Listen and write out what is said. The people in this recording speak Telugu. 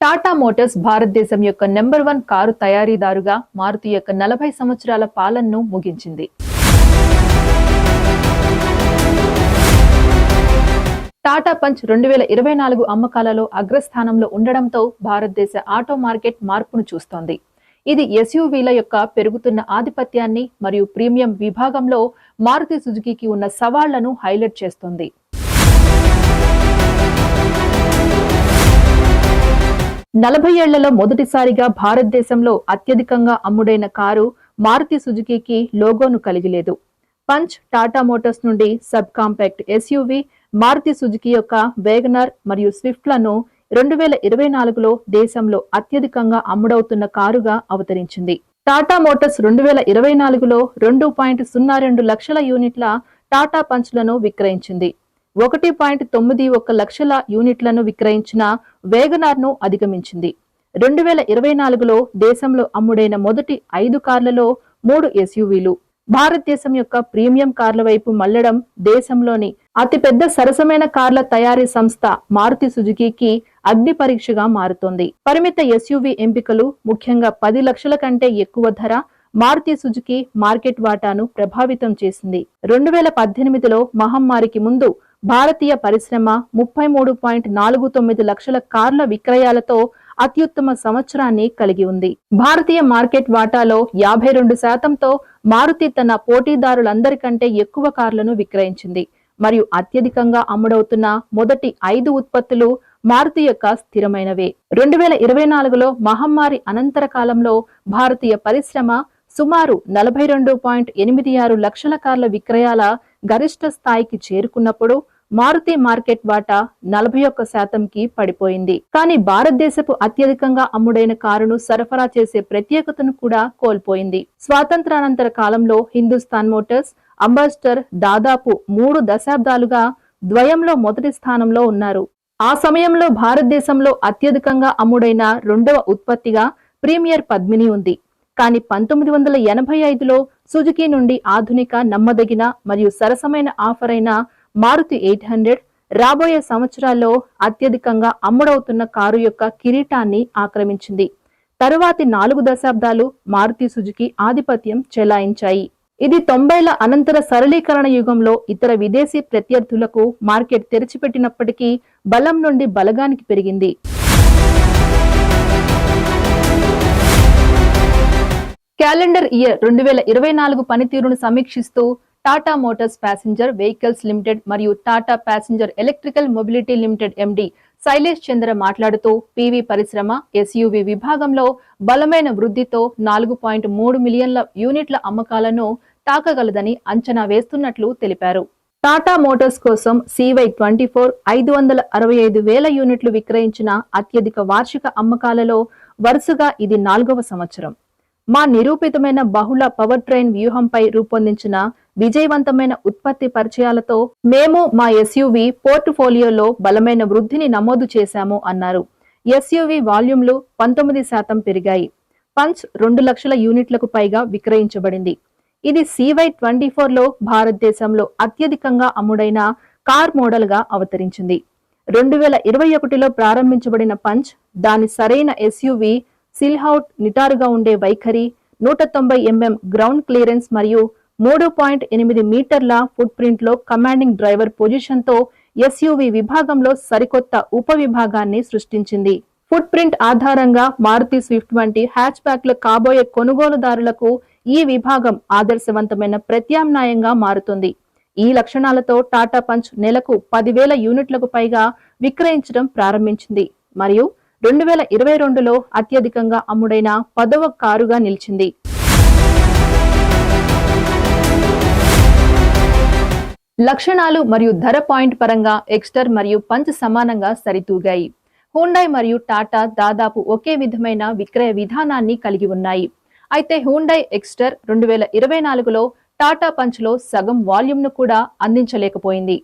టాటా మోటార్స్ భారతదేశం యొక్క నెంబర్ వన్ కారు తయారీదారుగా మారుతి యొక్క నలభై సంవత్సరాల పాలనను ముగించింది. టాటా పంచ్ రెండు వేల ఇరవై నాలుగు అమ్మకాలలో అగ్రస్థానంలో ఉండడంతో భారతదేశ ఆటో మార్కెట్ మార్పును చూస్తోంది. ఇది ఎస్యూవీల యొక్క పెరుగుతున్న ఆధిపత్యాన్ని మరియు ప్రీమియం విభాగంలో మారుతి సుజుకీకి ఉన్న సవాళ్ళను హైలైట్ చేస్తోంది. నలభై ఏళ్ళలో మొదటిసారిగా భారతదేశంలో అత్యధికంగా అమ్ముడైన కారు మారుతి సుజుకీకి లోగోను కలిగి లేదు పంచ్ టాటా మోటార్స్ నుండి sub compact SUV Maruti Suzuki యొక్క వేగనర్ మరియు స్విఫ్ట్లను రెండు వేల ఇరవై నాలుగులో దేశంలో అత్యధికంగా అమ్ముడవుతున్న కారుగా అవతరించింది. టాటా మోటార్స్ రెండు వేల ఇరవై నాలుగులో రెండు పాయింట్ సున్నా రెండు లక్షల యూనిట్ల టాటా పంచ్లను విక్రయించింది. ఒకటి పాయింట్ తొమ్మిది ఒక లక్షల యూనిట్లను విక్రయించిన వేగనార్ను అధిగమించింది. రెండు వేల ఇరవై నాలుగులో దేశంలో అమ్ముడైన మొదటి ఐదు కార్లలో మూడు ఎస్యూవీలు. భారతదేశం యొక్క ప్రీమియం కార్ల వైపు మళ్ళడం దేశంలోని అతిపెద్ద సరసమైన కార్ల తయారీ సంస్థ మారుతి సుజుకీకి అగ్ని పరీక్షగా మారుతోంది. పరిమిత ఎస్యూవీ ఎంపికలు ముఖ్యంగా పది లక్షల కంటే ఎక్కువ ధర మారుతి సుజుకి మార్కెట్ వాటాను ప్రభావితం చేసింది. రెండు వేల పద్దెనిమిదిలో మహమ్మారికి ముందు భారతీయ పరిశ్రమ ముప్పై మూడు పాయింట్ నాలుగు తొమ్మిది లక్షల కార్ల విక్రయాలతో అత్యుత్తమ సంవత్సరాన్ని కలిగి ఉంది. భారతీయ మార్కెట్ వాటాలో యాభై రెండు శాతంతో మారుతి తన పోటీదారులందరికంటే ఎక్కువ కార్లను విక్రయించింది. మరియు అత్యధికంగా అమ్ముడవుతున్న మొదటి ఐదు ఉత్పత్తులు మారుతి యొక్క స్థిరమైనవే. రెండు వేల ఇరవై నాలుగులో మహమ్మారి అనంతర కాలంలో భారతీయ పరిశ్రమ సుమారు నలభై రెండు పాయింట్ ఎనిమిది ఆరు లక్షల కార్ల విక్రయాల గరిష్ట స్థాయికి చేరుకున్నప్పుడు మారుతి మార్కెట్ వాటా నలభై ఒక్క శాతంకి పడిపోయింది. కానీ భారతదేశపు అత్యధికంగా అమ్ముడైన కారును సరఫరా చేసే ప్రత్యేకతను కూడా కోల్పోయింది. స్వాతంత్రానంతర కాలంలో హిందుస్థాన్ మోటార్స్ అంబాసిడర్ దాదాపు మూడు దశాబ్దాలుగా ద్వయంలో మొదటి స్థానంలో ఉన్నారు. ఆ సమయంలో భారతదేశంలో అత్యధికంగా అమ్ముడైన రెండవ ఉత్పత్తిగా ప్రీమియర్ పద్మిని ఉంది. కానీ పంతొమ్మిది వందల ఎనభై ఐదులో సుజుకి నుండి ఆధునిక నమ్మదగిన మరియు సరసమైన ఆఫర్ అయిన మారుతి ఎయిట్ హండ్రెడ్ రాబోయే సంవత్సరాల్లో అత్యధికంగా అమ్ముడవుతున్న కారు యొక్క కిరీటాన్ని ఆక్రమించింది. తరువాతి నాలుగు దశాబ్దాలు మారుతి సుజుకి ఆధిపత్యం చెలాయించాయి. ఇది తొంభైల అనంతర సరళీకరణ యుగంలో ఇతర విదేశీ ప్రత్యర్థులకు మార్కెట్ తెరిచిపెట్టినప్పటికీ బలం నుండి బలగానికి పెరిగింది. క్యాలెండర్ ఇయర్ రెండు వేల ఇరవై నాలుగు పనితీరును సమీక్షిస్తూ Tata Motors passenger vehicles limited మరియు Tata passenger electrical mobility limited MD Shailesh Chandra మాట్లాడుతూ పీవీ పరిశ్రమ ఎస్యూవి విభాగంలో బలమైన వృద్ధితో నాలుగు పాయింట్ మూడు మిలియన్ల యూనిట్ల అమ్మకాలను తాకగలదని అంచనా వేస్తున్నట్లు తెలిపారు. టాటా మోటార్స్ కోసం సివై ట్వంటీ ఫోర్ ఐదు వందల అరవై ఐదు వేల యూనిట్లు విక్రయించిన అత్యధిక వార్షిక అమ్మకాలలో వరుసగా ఇది నాలుగవ సంవత్సరం. మా నిరూపితమైన బహుళ పవర్ ట్రైన్ వ్యూహంపై రూపొందించిన విజయవంతమైన ఉత్పత్తి పరిచయాలతో మేము మా ఎస్యూవి పోర్ట్ఫోలియోలో బలమైన వృద్ధిని నమోదు చేశాము అన్నారు. ఎస్యూవి వాల్యూమ్లు పంతొమ్మిది శాతం పెరిగాయి. పంచ్ రెండు లక్షల యూనిట్లకు పైగా విక్రయించబడింది. ఇది సివై ట్వంటీ ఫోర్లో భారతదేశంలో అత్యధికంగా అమ్ముడైన కార్ మోడల్గా అవతరించింది. రెండు వేల ఇరవై ఒకటిలో ప్రారంభించబడిన పంచ్ దాని సరైన ఎస్యూవి సిల్హౌట్ నిటారుగా ఉండే వైఖరి నూట తొంభై ఎంఎం గ్రౌండ్ క్లియరెన్స్ మరియు మూడు పాయింట్ ఎనిమిది మీటర్ల ఫుట్ ప్రింట్లో కమాండింగ్ డ్రైవర్ పొజిషన్తో ఎస్యూవి విభాగంలో సరికొత్త ఉప విభాగాన్ని సృష్టించింది. ఫుట్ ప్రింట్ ఆధారంగా మారుతి స్విఫ్ట్ వంటి హ్యాచ్ బ్యాక్ల కాబోయే కొనుగోలుదారులకు ఈ విభాగం ఆదర్శవంతమైన ప్రత్యామ్నాయంగా మారుతుంది. ఈ లక్షణాలతో టాటా పంచ్ నెలకు పదివేల యూనిట్లకు పైగా విక్రయించడం ప్రారంభించింది. మరియు రెండు వేల ఇరవై రెండులో అత్యధికంగా అమ్ముడైన పదవ కారుగా నిలిచింది. లక్షణాలు మరియు ధర పాయింట్ పరంగా ఎక్స్టర్ మరియు పంచ్ సమానంగా సరితూగాయి. హూండాయ్ మరియు టాటా దాదాపు ఒకే విధమైన విక్రయ విధానాన్ని కలిగి ఉన్నాయి. అయితే హూండాయ్ ఎక్స్టర్ రెండు వేల ఇరవై నాలుగులో టాటా పంచ్లో సగం వాల్యూమ్ను కూడా అందించలేకపోయింది.